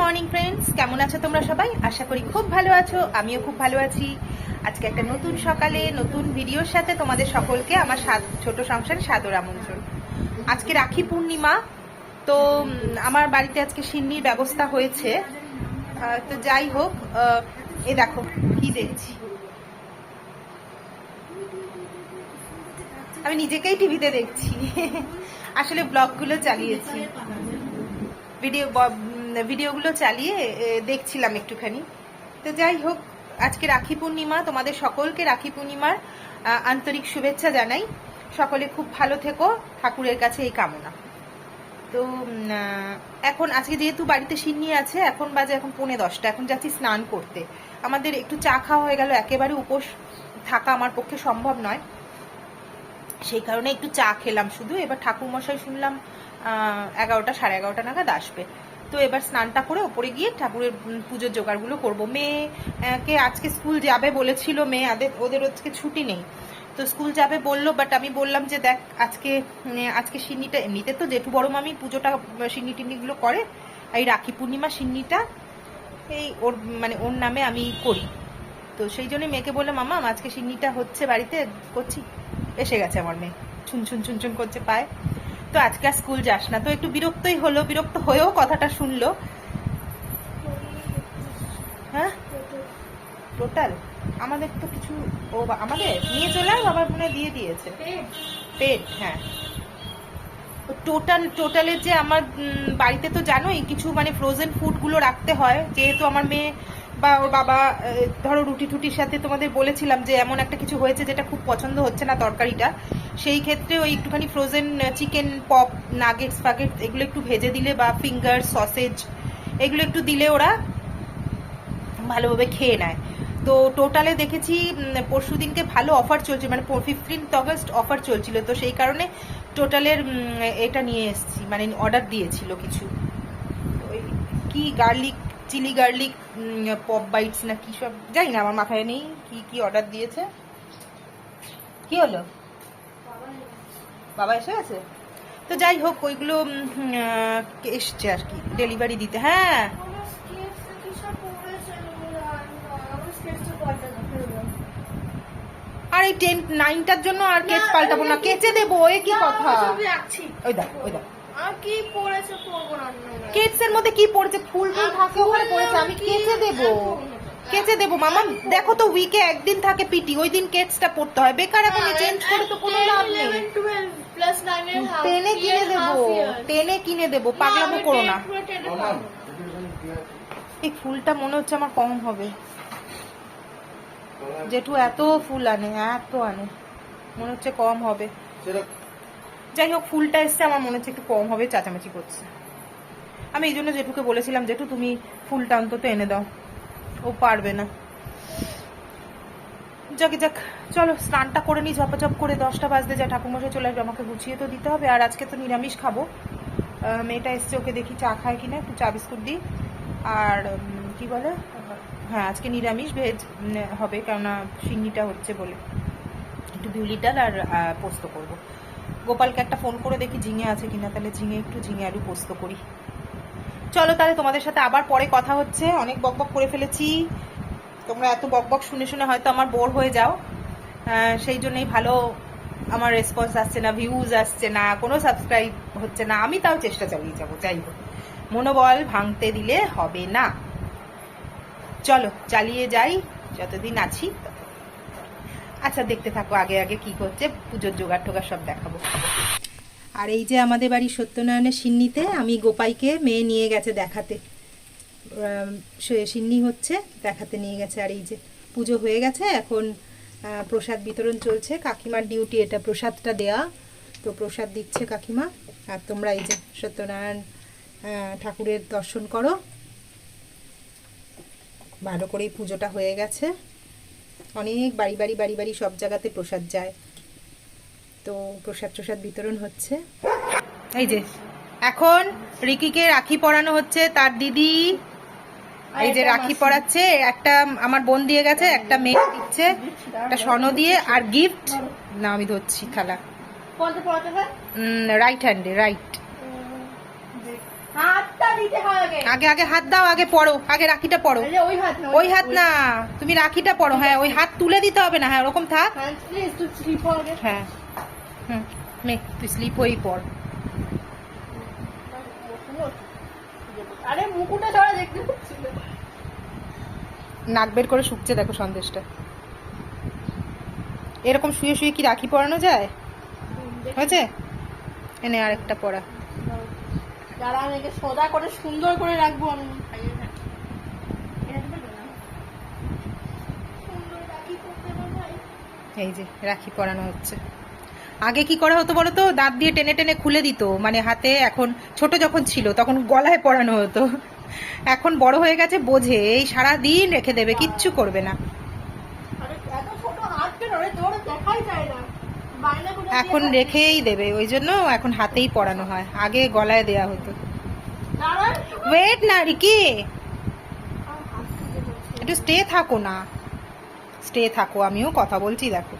Morning friends, কেমন আছো তোমরা সবাই? আশা করি খুব ভালো আছো, আমিও খুব ভালো আছি। আজকে একটা নতুন সকালে, নতুন ভিডিওর সাথে তোমাদের সকলকে আমার ছোট সংসার সাদর আমন্ত্রণ। আজকে রাখি পূর্ণিমা, তো আমার বাড়িতে আজকে সিন্নির ব্যবস্থা হয়েছে। তো যাই হোক এ দেখো, কি দেখছি। আমি নিজেকেই টিভিতে দেখছি। আসলে ব্লগগুলো চালিয়েছি। ভিডিও ভিডিওগুলো চালিয়ে দেখছিলাম একটুখানি। তো যাই হোক, আজকে রাখি পূর্ণিমা, তোমাদের সকলকে রাখি পূর্ণিমার আন্তরিক শুভেচ্ছা জানাই। সকলে খুব ভালো থেকো, ঠাকুরের কাছে এই কামনা। তো এখন আজকে যেহেতু বাড়িতে সিন্নি আছে, এখন বাজে এখন পৌনে দশটা, এখন যাচ্ছি স্নান করতে। আমাদের একটু চা খাওয়া হয়ে গেল, একেবারে উপোস থাকা আমার পক্ষে সম্ভব নয়। সেই কারণে একটু চা খেলাম শুধু, এবার ঠাকুরমশাই শুনলাম এগারোটা, সাড়ে এগারোটা নাগাদ আসবে। তো এবার স্নানটা করে ওপরে গিয়ে ঠাকুরের পুজোর জোগাড়গুলো করব। মেয়েকে আজকে স্কুল যাবে বলেছিল মেয়ে ওদের আজকে ছুটি নেই। তো স্কুল যাবে বলল বাট আমি বললাম যে দেখ, আজকে আজকে সিন্নিটা এমনিতে তো জেঠু বড় মামি পুজোটা সিন্নি টিন্নিগুলো করে, এই রাখি পূর্ণিমা সিন্নিটা এই ওর মানে ওর নামে আমি করি। তো সেই জন্য মেয়েকে বললাম, মামা, আজকে সিন্নিটা হচ্ছে বাড়িতে, করছি। এসে গেছে আমার মেয়ে। ছুন ছুন ছুন ছুন করছে পায়। তো আজকে আর স্কুল যাস না। তো একটু বিরক্তই হলো, বিরক্ত হয়েও কথাটা শুনলো। হ্যাঁ? টোটাল আমাদের তো কিছু, ও আমাদের? নিয়ে চলে বাবার মনে দিয়ে দিয়েছে। পেট হ্যাঁ। টোটাল টোটালের যে আমার বাড়িতে তো জানোই, কিছু মানে ফ্রোজেন ফুডগুলো রাখতে হয়। যেহেতু আমার মেয়ে বা ওর বাবা ধরো রুটি টুটির সাথে তোমাদের বলেছিলাম যে এমন একটা কিছু হয়েছে যেটা খুব পছন্দ হচ্ছে না তরকারিটা, সেই ক্ষেত্রে ওই একটুখানি ফ্রোজেন চিকেন পপ নাগেটস ফাগেটস এগুলো একটু ভেজে দিলে বা ফিঙ্গার সসেজ এগুলো একটু দিলে ওরা ভালোভাবে খেয়ে নেয়। তো টোটালে দেখেছি পরশু দিনকে ভালো অফার চলছে মানে ফিফটিন্থ অগস্ট অফার চলছিল, তো সেই কারণে টোটালের এটা নিয়ে এসেছি মানে অর্ডার দিয়েছিল কিছু। কি garlic chilli garlic pop bites না কি সব জানি না আমার মাথায় নেই কি কি অর্ডার দিয়েছে। কি হলো? বাবা এসে গেছে? তো যাই হোক ওইগুলো এসছে আর কি ডেলিভারি দিতে হ্যাঁ। আর এই টেন নাইনটার জন্য আর কেচ পাল্টাবো না কেচে দেবো এ কি কথা? ওই দেখ ওই দেখ। কেটস এর মধ্যে কি পড়েছে? ফুল ফুল থাকে ওখানে পড়েছে আমি কেচে দেবো। কেচে দেবো। মামা দেখো তো উইকে একদিন থাকে পিটি ওই দিন কেটসটা পড়তে হয়। বেকার এখন চেঞ্জ করে তো কোনো লাভ নেই। টেনে কিনে দেবো। টেনে কিনে দেবো। পাগলামো করো না। এই ফুলটা মনে হচ্ছে আমার কম হবে। জেঠু এত ফুল আনে এত আনে। মনে হচ্ছে কম হবে। যাই হোক ফুলটা এসছে আমার মনে হচ্ছে একটু কম হবে চাচামেচি করছে। আমি এই জন্য জেঠুকে বলেছিলাম জেঠু তুমি ফুলটা অন্তত এনে দাও। ও পারবে না। যাকে, যাক, চলো, স্নানটা করে নিই, ঝপাঝপ করে দশটা বাজতে যা ঠাকুরমশাই চলে আসবে, আমাকে গুছিয়ে তো দিতে হবে। আর আজকে তো নিরামিষ খাব। মেয়েটা এসছে, ওকে দেখি চা খায় কিনা, একটু চা বিস্কুট দিই। আর কি বলে? হ্যাঁ আজকে নিরামিষ, ভেজ হবে, কেননা সিন্নিটা হচ্ছে বলে। একটু বিউলি ডাল আর পোস্ত করব। গোপালকে একটা ফোন করে দেখি ঝিঙে আছে কিনা। তাহলে ঝিঙে, একটু ঝিঙে, আলু পোস্ত করি। চলো তাহলে তোমাদের সাথে আবার পরে কথা হচ্ছে। অনেক বকবক করে ফেলেছি। তোমরা এত বকবক শুনে শুনে হয়তো আমার বোর হয়ে যাও। সেই জন্যই ভালো আমার রেসপন্স আসছে না ভিউজ আসছে না, কোনো সাবস্ক্রাইব হচ্ছে না। আমি তাও চেষ্টা চালিয়ে যাব, যাই হোক। মনোবল ভাঙতে দিলে হবে না। চলো, চালিয়ে যাই, যতদিন আছি আচ্ছা দেখতে থাকো, আগে আগে কি করছে, পুজোর জোগাড় টোগাড় সব দেখাবো। আর এই যে আমাদের বাড়ি সত্যনারায়ণের সিন্নিতে আমি গোপাইকে মেয়ে নিয়ে গেছে দেখাতে। সিন্নি হচ্ছে, দেখাতে নিয়ে গেছে। আর এই যে পুজো হয়ে গেছে, এখন প্রসাদ বিতরণ চলছে। কাকিমার ডিউটি এটা, প্রসাদটা দেয়া। তো প্রসাদ দিচ্ছে কাকিমা। আর তোমরা এই যে সত্যনারায়ণ ঠাকুরের দর্শন করো। ভালো করেই পুজোটা হয়ে গেছে। অনেক বাড়ি বাড়ি বাড়ি বাড়ি সব জায়গাতে প্রসাদ যায়। তো প্রসাদ প্রসাদ বিতরণ হচ্ছে। এই যে এখন রিকিকে রাখি পরানো হচ্ছে তার দিদি। এই যে রাখি পরাচ্ছে একটা আমার বোন দিয়ে গেছে একটা মেয়ে দিচ্ছে একটা স্বর্ণ দিয়ে আর গিফট না আমি ধরছি থালা। রাইট হ্যান্ডে রাইট আগে। আগে হাত দাও আগে পড়ো আগে রাখিটা পড়ো ওই হাত না তুমি রাখিটা পড়ো হ্যাঁ ওই হাত তুলে দিতে হবে না হ্যাঁ ওরকম থাক। হ্যাঁ। হুম মে তুই স্লিপ হয়েই পড়। আরে মুকুটা ধরা দেখতে পাচ্ছিল। নাক বের করে শুকছে দেখো সন্দেশটা। এরকম শুয়ে শুয়ে কি রাখি পরানো যায়? হয়েছে? এনে আরেকটা পড়া। যারা আমি একে সোজা করে সুন্দর করে রাখব আমি। এই যে রাখি পরানো হচ্ছে। আগে কি করা হতো বলো তো দাঁত দিয়ে টেনে টেনে খুলে দিত। মানে হাতে এখন ছোট যখন ছিল তখন গলায় পরানো হতো। এখন বড় হয়ে গেছে বোঝে। এই সারা দিন রেখে দেবে কিচ্ছু করবে না। এখন রেখেই দেবে ওই জন্য এখন হাতেই পরানো হয়। আগে গলায় দেয়া হতো। ওয়েট না রিকি। একটু স্টে থাকো না। স্টে থাকো আমিও কথা বলছি দেখো।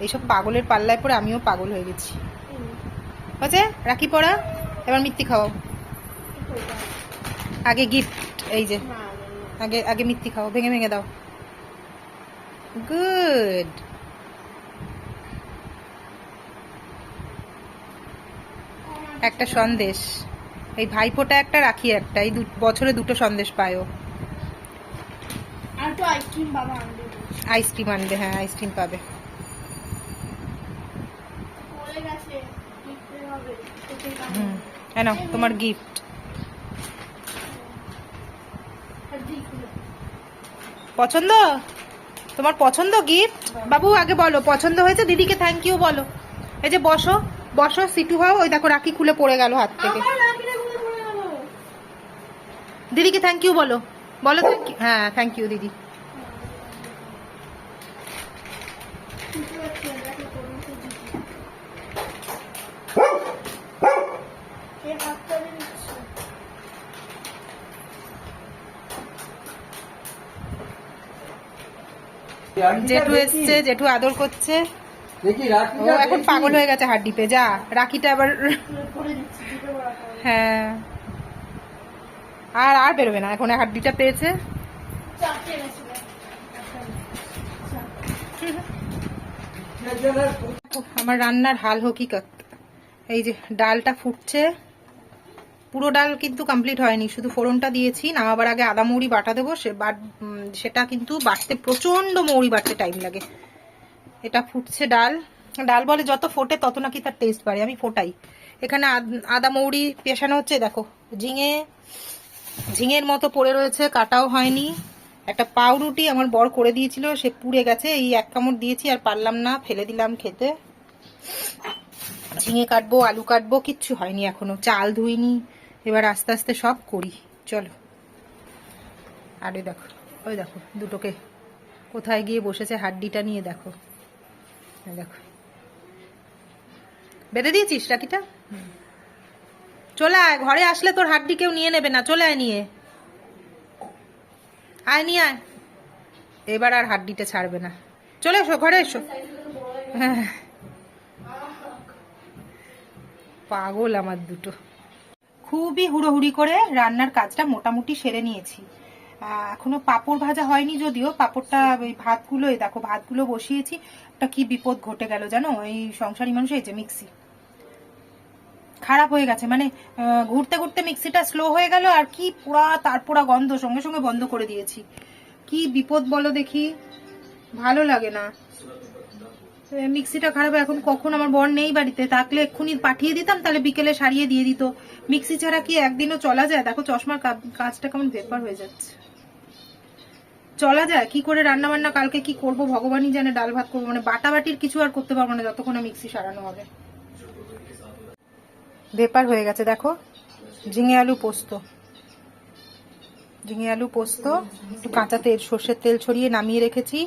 এইসব পাগলের পাল্লায় পরে আমিও পাগল হয়ে গেছি। হুম, রাখি পড়া? এবার মিথ্যি খাও আগে গিফট এই যে। আগে আগে মিথ্যি খাও ভেঙে ভেঙে দাও। গুড একটা সন্দেশ। এই ভাইফোঁটা একটা রাখি একটা। এই বছরে দুটো সন্দেশ পায়ও। বলছে। আইসক্রিম আনবে। হ্যাঁ আইসক্রিম পাবে পড়ে গেছে লিখতে হবে তোকে হুম নাও তোমার গিফট। পছন্দ? তোমার পছন্দ গিফট বাবু আগে বলো পছন্দ হয়েছে? দিদিকে থ্যাংক ইউ বলো। এই যে বসো বসো সিটু হও ওই দেখো রাখি খুলে পড়ে গেল হাত থেকে। দিদিকে থ্যাংক ইউ বলো। বলো থ্যাংক ইউ হ্যাঁ থ্যাংক ইউ দিদি। জেঠু এসছে জেঠু আদর করছে। ও এখন পাগল হয়ে গেছে হাড্ডিপে যা রাখিটা আবার। হ্যাঁ। আর আর বেরোবে না এখন হাড্ডিটা পেয়েছে। আমার রান্নার হাল হকিকত এই যে ডালটা ফুটছে। পুরো ডাল কিন্তু কমপ্লিট হয়নি। শুধু ফোড়নটা দিয়েছি, নামাবার আগে আদা মৌরি বাটা দেবো, সে বাট সেটা কিন্তু বাটতে প্রচণ্ড মৌরি বাটতে টাইম লাগে। এটা ফুটছে ডাল। ডাল বলে যত ফোটে তত নাকি তার টেস্ট বাড়ে। আমি ফোটাই। এখানে আদ- আদা মৌরি পেশানো হচ্ছে, দেখো, ঝিঙে, ঝিঙের মতো পড়ে রয়েছে, কাটাও হয়নি। একটা পাউরুটি আমার বর করে দিয়েছিল, সে পুড়ে গেছে, এই এক কামড় দিয়েছি, আর পারলাম না, ফেলে দিলাম খেতে। ঝিঙে কাটবো, আলু কাটবো, কিচ্ছু হয়নি এখনও। চাল ধুইনি এবার আস্তে আস্তে সব করি। চলো। আরে দেখো, ওই দেখো, দুটোকে কোথায় গিয়ে বসেছে হাড্ডিটা নিয়ে দেখো। দেখো। বেঁধে দিয়েছিস রাখিটা চলে আয়, ঘরে আসলে তোর হাড্ডি কেউ নিয়ে নেবে না, চলে আয় নিয়ে। আয় নিয়ে আয়। এবার আর হাড্ডিটা ছাড়বে না। চলে এসো, ঘরে এসো। হ্যাঁ। পাগল আমার দুটো। খুবই হুড়োহুড়ি করে রান্নার কাজটা মোটামুটি সেরে নিয়েছি। এখনও পাপড় ভাজা হয়নি যদিও, পাপড়টা ওই ভাতগুলো দেখো ভাতগুলো বসিয়েছি। একটা কি বিপদ ঘটে গেল জানো? এই সংসারী মানুষ, এই যে মিক্সি। খারাপ হয়ে গেছে মানে ঘুরতে ঘুরতে মিক্সিটা স্লো হয়ে গেল আর কি পুরা তার গন্ধ, সঙ্গে সঙ্গে বন্ধ করে দিয়েছি। কি বিপদ বলো দেখি। ভালো লাগে না। মিক্সিটা খারাপ, এখন কখন আমার বর নেই বাড়িতে? থাকলে এক্ষুনি পাঠিয়ে দিতাম, তাহলে বিকেলে সারিয়ে দিয়ে দিত। মিক্সি ছাড়া কি একদিনও চলা যায়? দেখো চশমার কাজটা কেমন ভেপার হয়ে যাচ্ছে। চলা যায়? কি করে রান্না বান্না কালকে কি করব? ভগবানই জানে ডাল ভাত করব। মানে বাটা বাটির কিছু আর করতে পারব না যতক্ষণ মিক্সি সারানো হবে। ভেপার হয়ে গেছে, দেখো। ঝিঙে আলু পোস্ত। ঝিঙে আলু পোস্ত, একটু কাঁচা তেল সর্ষের তেল ছড়িয়ে নামিয়ে রেখেছি।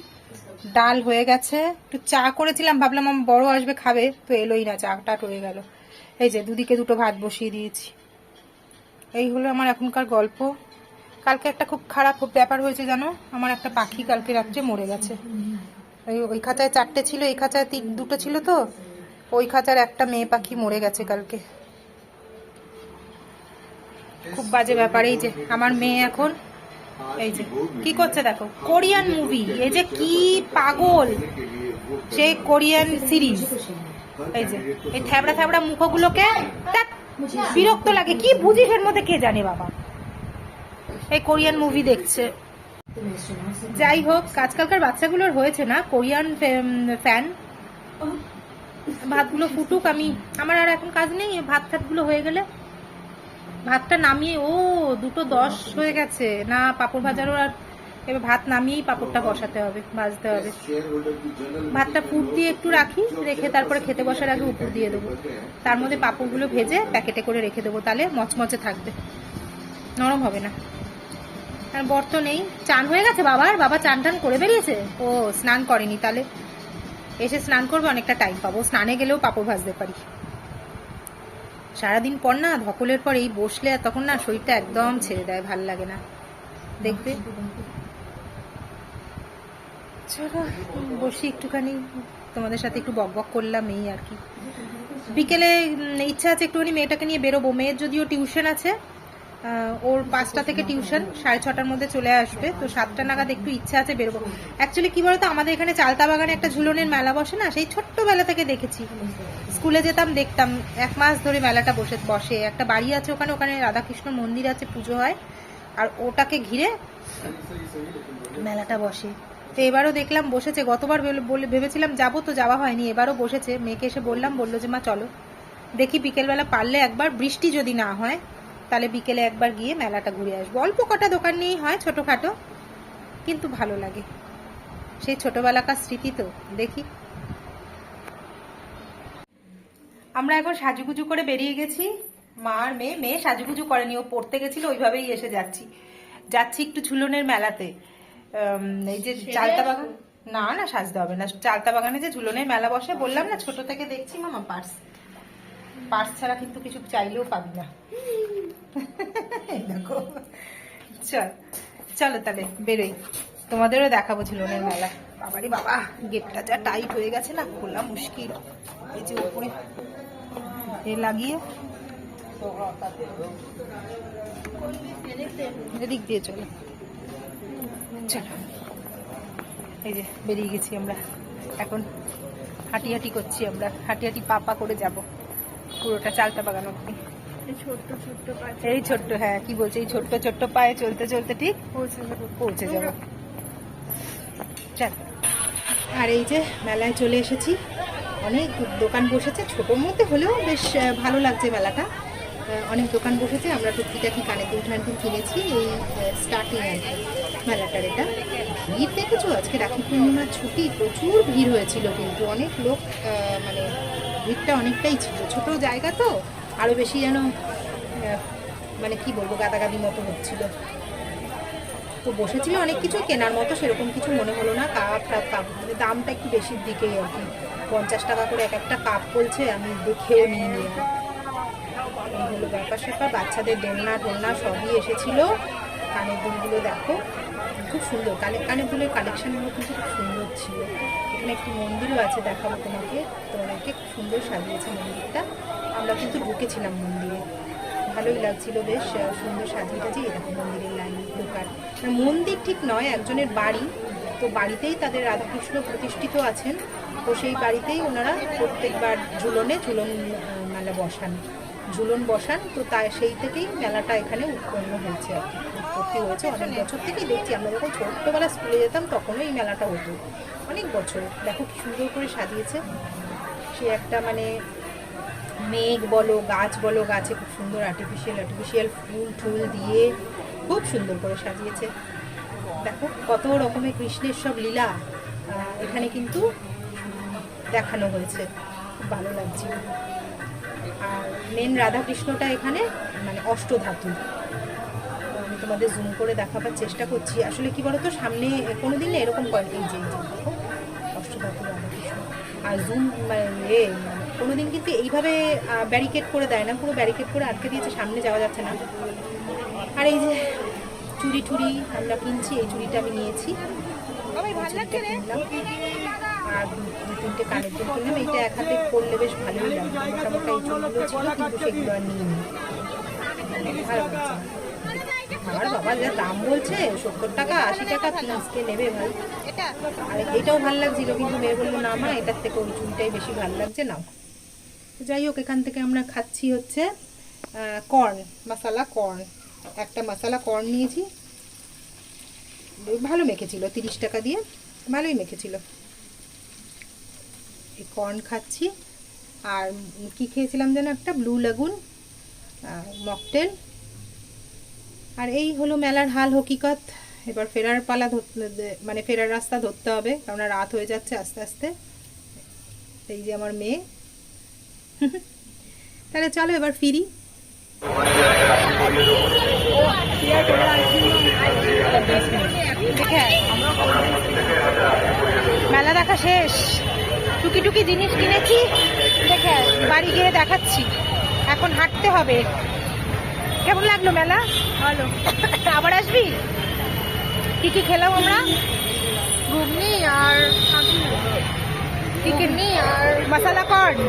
ডাল হয়ে গেছে। একটু চা করেছিলাম, ভাবলাম আমার বড় আসবে, খাবে, তো এলোই না, চাটা রয়ে গেল। এই যে দুদিকে দুটো ভাত বসিয়ে দিয়েছি। এই হলো আমার এখনকার গল্প। কালকে একটা খুব খারাপ ব্যাপার হয়েছে জানো? আমার একটা পাখি কালকে রাত্রে মরে গেছে। ওই ওই খাঁচায় চারটে ছিল, এই খাঁচায় তিন, দুটো ছিল তো, ওই খাঁচার একটা মেয়ে পাখি মরে গেছে কালকে। খুব বাজে ব্যাপার এই যে, আমার মেয়ে এখন এই যে কি করছে দেখো? কোরিয়ান মুভি এই যে কি পাগল? সেই কোরিয়ান সিরিজ এই যে এই থ্যাবড়া থ্যাবড়া মুখগুলোকে বিরক্ত লাগে। কি বুঝিস এর মধ্যে কে জানে বাবা? এই কোরিয়ান মুভি দেখছে। যাই হোক আজকালকার বাচ্চাগুলোর হয়েছে না কোরিয়ান ফ্যান ভাতগুলো ফুটুক আমি আমার আর এখন কাজ নেই ভাত টাতগুলো হয়ে গেলে ভাতটা নামিয়ে, ও, দুটো দশ হয়ে গেছে। না, পাপড় ভাজারও আর এবার ভাত নামিয়েই পাপড়টা বসাতে হবে, ভাজতে হবে। ভাতটা ফুট দিয়ে একটু রাখি, রেখে তারপরে খেতে বসার আগে উপর দিয়ে দেবো। তার মধ্যে পাপড়গুলো ভেজে প্যাকেটে করে রেখে দেবো, তাহলে মচমচে থাকবে। নরম হবে না। আর বর তো নেই। চান হয়ে গেছে বাবার? বাবা চান টান করে বেরিয়েছে? ও, স্নান করেনি তাহলে। এসে স্নান করবে, অনেকটা টাইম পাবো। স্নানে গেলেও পাপড় ভাজতে পারি। সারাদিন পর না ধকলের পর এই বসলে আর তখন না শরীরটা একদম ছেড়ে দেয়, ভালো লাগে না। দেখবে? চলো, বসি একটুখানি। তোমাদের সাথে একটু বক বক করলাম, এই আর কি। বিকেলে ইচ্ছা আছে একটুখানি মেয়েটাকে নিয়ে বেরোবো। মেয়ের যদিও টিউশন আছে ওর পাঁচটা থেকে টিউশন, সাড়ে ছটার মধ্যে চলে আসবে। তো সাতটা নাগাদ একটু ইচ্ছা আছে বেরোবো। অ্যাকচুয়ালি কি বলতো, আমাদের এখানে চালতা বাগানে একটা ঝুলনের মেলা বসে না? সেই ছোট্টবেলা থেকে দেখেছি। স্কুলে যেতাম, দেখতাম, এক মাস ধরে মেলাটা বসে বসে। একটা বাড়ি আছে ওখানে ওখানে রাধাকৃষ্ণ মন্দির আছে, পুজো হয়। আর ওটাকে ঘিরে মেলাটা বসে। তো এবারও দেখলাম বসেছে। গতবার ভেবেছিলাম যাব তো যাওয়া হয়নি। এবারও বসেছে। মেয়েকে এসে বললাম, বলল যে, মা, চলো। দেখি বিকেলবেলা পারলে একবার, বৃষ্টি যদি না হয় তাহলে বিকেলে একবার গিয়ে মেলাটা ঘুরে আসব। অল্প কটা দোকান নিয়েই হয় ছোটোখাটো কিন্তু ভালো লাগে। সেই ছোটবেলাকার স্মৃতি তো দেখি। আমরা এখন সাজুগুজু করে বেরিয়ে গেছি। মা আর মেয়ে মেয়ে সাজুগুজু করেনি ও পড়তে গেছিল ওইভাবেই এসে যাচ্ছি। যাচ্ছি একটু ঝুলনের মেলাতে। এই যে চালতা বাগান না না সাজতে হবে না। চালতা বাগানে যে ঝুলনের মেলা বসে বললাম না ছোট থেকে দেখছি মামা পার্স। পার্স ছাড়া কিন্তু কিছু চাইলেও পাবি না। চল তাহলে, বেরোই। তোমাদেরও দেখাবো ঝুলনের মেলা। বাবারি বাবা, গেটটা যা টাইট হয়ে গেছে না, খোলা মুশকিল। এই যে উপরে। এ লাগিয়ে। এদিক দিয়ে চলো। চলো। এই যে, বেরিয়ে গেছি আমরা। এখন হাঁটি হাঁটি করছি আমরা। হাঁটি হাঁটি পা পা করে যাব। পুরোটা চালতা বাগান অব্দি এই ছোট্ট হ্যাঁ কি বলছে? এই ছোট্ট ছোট্ট পায়ে চলতে চলতে ঠিক পৌঁছে যাব। পৌঁছে যাব। চল। আর এই যে মেলায় চলে এসেছি অনেক দোকান বসেছে ছোটোর মধ্যে হলেও বেশ ভালো লাগছে মেলাটা। অনেক দোকান বসেছে আমরা টুকিটাকি কানে দুল ঠান্ডুল কিনেছি এই স্টার্টিং আর কি মেলাটার এটা। ভিড় দেখেছ? আজকে রাখি পূর্ণিমার ছুটি প্রচুর ভিড় হয়েছিল কিন্তু অনেক লোক মানে ভিড়টা অনেকটাই ছিল। ছোট জায়গা তো আরও বেশি যেন মানে কি বলব, গাদাগাদি মতো হচ্ছিল। তো বসেছিল, অনেক কিছু কেনার মতো, সেরকম কিছু মনে হলো না। কাপ টাপ, কাপ মানে দামটা একটু বেশির দিকেই আর কি। পঞ্চাশ টাকা করে এক একটা কাপ বলছে, আমি দেখেও নিয়ে নিলাম এই হলো ব্যাপার স্যাপার, বাচ্চাদের দোলনা টোলনা সবই এসেছিল। কানের দুলগুলো দেখো, খুব সুন্দর। কানে কানের দুলের কালেকশনগুলো কিন্তু খুব সুন্দর ছিল। এখানে একটি মন্দিরও আছে দেখাবো তোমাকে। তোমাদেরকে খুব সুন্দর সাজিয়েছে মন্দিরটা। আমরা কিন্তু ঢুকেছিলাম মন্দিরে। ভালোই লাগছিল বেশ সুন্দর সাজিয়ে টাজিয়ে এরকম মন্দিরের লাইন ঢোকার। মানে মন্দির ঠিক নয়, একজনের বাড়ি। তো বাড়িতেই তাদের রাধাকৃষ্ণ প্রতিষ্ঠিত আছেন। তো সেই বাড়িতেই ওনারা প্রত্যেকবার ঝুলনে ঝুলন মেলা বসান। ঝুলন বসান, তো তাই সেই থেকেই মেলাটা এখানে উৎপন্ন হয়েছে আর কি। উৎপত্তি হয়েছে, অনেক বছর থেকেই দেখছি আমরা যখন ছোট্টবেলা স্কুলে যেতাম তখনও এই মেলাটা হতো। অনেক বছর। দেখো কি সুন্দর করে সাজিয়েছে। সে একটা মানে মেঘ বলো, গাছ বলো, গাছে খুব সুন্দর আর্টিফিশিয়াল আর্টিফিশিয়াল ফুল, টুল দিয়ে খুব সুন্দর করে সাজিয়েছে। দেখো কত রকমের কৃষ্ণের সব লীলা এখানে কিন্তু দেখানো হয়েছে। খুব ভালো লাগছে। আর মেন রাধাকৃষ্ণটা এখানে মানে অষ্টধাতু। তোমাদের জুম করে দেখাবার চেষ্টা করছি। আসলে কি বলতো সামনে কোনোদিন না এরকম এই যে আর জুম মানে এ মানে কোনোদিন কিন্তু এইভাবে ব্যারিকেড করে দেয় না পুরো ব্যারিকেড করে আটকে দিয়েছে সামনে যাওয়া যাচ্ছে না। আর এই যে চুরি টুরি আমরা কিনছি এই চুড়িটা আমি নিয়েছি। আর দু- তিনটে কানের দুল কিনলাম এইটা এক হাতে করলে বেশ ভালোই লাগবে মোটা মোটা এই চুলগুলো ছিল কিন্তু সেগুলো আর নিয়ে ভালো লাগছে। আমার বাবা যা দাম বলছে সত্তর টাকা আশি টাকা পিস কে নেবে ভাই। আর এটাও ভালো লাগছিল কিন্তু মেয়ে বলল না মা এটার থেকে ওই চুলটাই বেশি ভালো লাগছে নাও। যাই হোক এখান থেকে আমরা খাচ্ছি হচ্ছে কর্ন মশালা কর্ন একটা মশালা কর্ন নিয়েছি। ভালো মেখেছিল তিরিশ টাকা দিয়ে ভালোই মেখেছিল। এই কর্ন খাচ্ছি। আর কি খেয়েছিলাম যেন একটা? ব্লু লাগুন মকটেল আর এই হলো মেলার হাল হকিকত। এবার ফেরার পালা মানে ফেরার রাস্তা ধরতে হবে কারণ রাত হয়ে যাচ্ছে আস্তে আস্তে। এই যে আমার মেয়ে। তাহলে চলো এবার ফিরি। মেলা দেখা শেষ। টুকি টুকি জিনিস কিনেছি। দেখে বাড়ি গিয়ে দেখাচ্ছি। এখন হাঁটতে হবে। কেমন লাগল মেলা? ভালো। আবার আসবি? কি কি খেলাম আমরা? ঘুগনি আর ঘুগনি আর মশালা কর্ন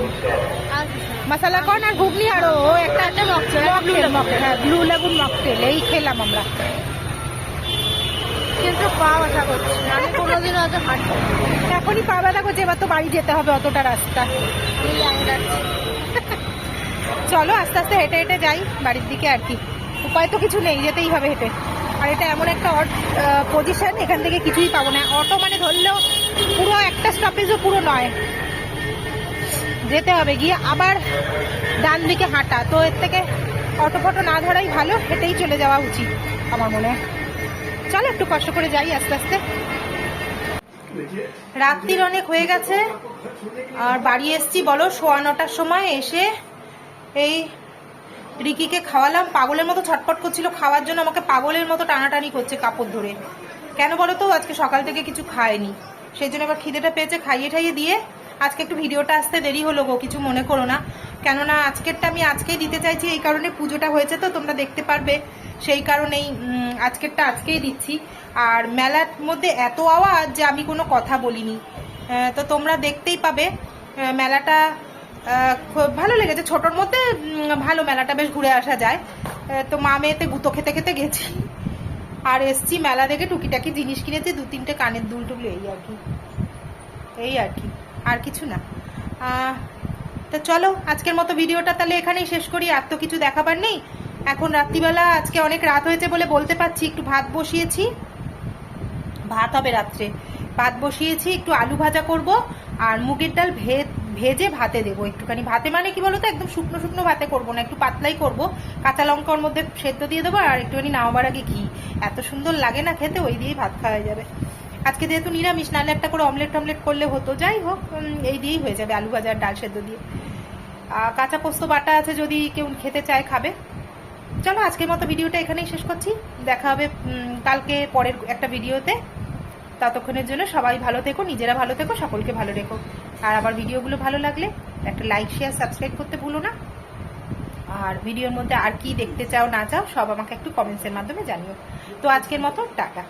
মশালা কর্ন আর ঘুগনি আর ও একটা একটা মকটেল, মকটেল মকটেল হ্যাঁ ব্লু লাগুন মকটেল এই খেলাম আমরা। কিন্তু পা ব্যথা করছে আমি কোনোদিন হয়তো হাঁটবো এখনই পা ব্যথা করছে এবার তো বাড়ি যেতে হবে অতটা রাস্তা এই আমি যাচ্ছি। চলো আস্তে আস্তে হেঁটে হেঁটে যাই বাড়ির দিকে আর কি। উপায় তো কিছু নেই, যেতেই হবে হেঁটে। আর এটা এমন একটা অট পজিশন এখান থেকে কিছুই পাবো না। অটো মানে ধরলেও পুরো একটা স্টপেজও পুরো নয়। যেতে হবে, গিয়ে আবার ডান দিকে হাঁটা। তো এর থেকে অটো ফটো না ধরাই ভালো, হেঁটেই চলে যাওয়া উচিত আমার মনে হয়। চলো একটু কষ্ট করে যাই আস্তে আস্তে। রাত্রির অনেক হয়ে গেছে। আর বাড়ি এসছি, বলো, সোয়া নটার সময় এসে এই রিকিকে খাওয়ালাম, পাগলের মতো ছটপট করছিল, খাওয়ার জন্য আমাকে পাগলের মতো টানাটানি করছে কাপড় ধরে। কেন বলো তো, আজকে সকাল থেকে কিছু খায়নি। সেই জন্য এবার খিদেটা পেয়েছে, খাইয়ে ঠাইয়ে দিয়ে আজকে একটু ভিডিওটা আসতে দেরি হলো গো, কিছু মনে করো না। কেননা আজকেরটা আমি আজকেই দিতে চাইছি, এই কারণে পুজোটা হয়েছে তো, তোমরা দেখতে পারবে। সেই কারণেই আজকেরটা আজকেই দিচ্ছি। আর মেলার মধ্যে এত আওয়াজ যে আমি কোনো কথা বলিনি। তো তোমরা দেখতেই পাবে মেলাটা ভালো লেগেছে। ছোটোর মধ্যে ভালো মেলাটা বেশ ঘুরে আসা যায়। তো মা মেয়েতে গুঁতো খেতে খেতে গেছি। আর এসছি মেলা দেখে টুকিটাকি জিনিস কিনেছি, দু তিনটে কানের দুল টুল, এই আর কি। এই আর কি, আর কিছু না। তো চলো, আজকের মতো ভিডিওটা তাহলে এখানেই শেষ করি। আর তো কিছু দেখাবার নেই। এখন রাত্রিবেলা, আজকে অনেক রাত হয়েছে বলে বলতে পারছি, একটু ভাত বসিয়েছি। ভাত হবে রাত্রে। ভাত বসিয়েছি, একটু আলু ভাজা করব, আর মুগের ডাল ভে- ভেজে ভাতে দেবো একটুখানি। ভাতে মানে কি বলতো, একদম শুকনো শুকনো ভাতে করব না, একটু পাতলাই করব। কাঁচা লঙ্কার মধ্যে সেদ্ধ দিয়ে দেবো আর একটুখানি নামাবার আগে ঘি। এত সুন্দর লাগে না খেতে, ওই দিয়েই ভাত খাওয়া যাবে। আজকে যেহেতু নিরামিষ, নাহলে একটা করে অমলেট টমলেট করলে হতো। যাই হোক এই দিয়েই হয়ে যাবে আলু ভাজা আর ডাল সেদ্ধ দিয়ে। কাঁচা পোস্ত বাটা আছে যদি কেউ খেতে চায়, খাবে। চলো, আজকের মতো ভিডিওটা এখানেই শেষ করছি। দেখা হবে কালকে পরের একটা ভিডিওতে। ততক্ষণের জন্য সবাই ভালো থেকো, নিজেরা ভালো থেকো, সকলকে ভালো রেখো। আর আমার ভিডিওগুলো ভালো লাগলে একটা লাইক শেয়ার সাবস্ক্রাইব করতে ভুলো না। আর ভিডিওর মধ্যে আর কি দেখতে চাও, না চাও, সব আমাকে একটু কমেন্টসের মাধ্যমে জানিও। তো আজকের মতো, টাটা।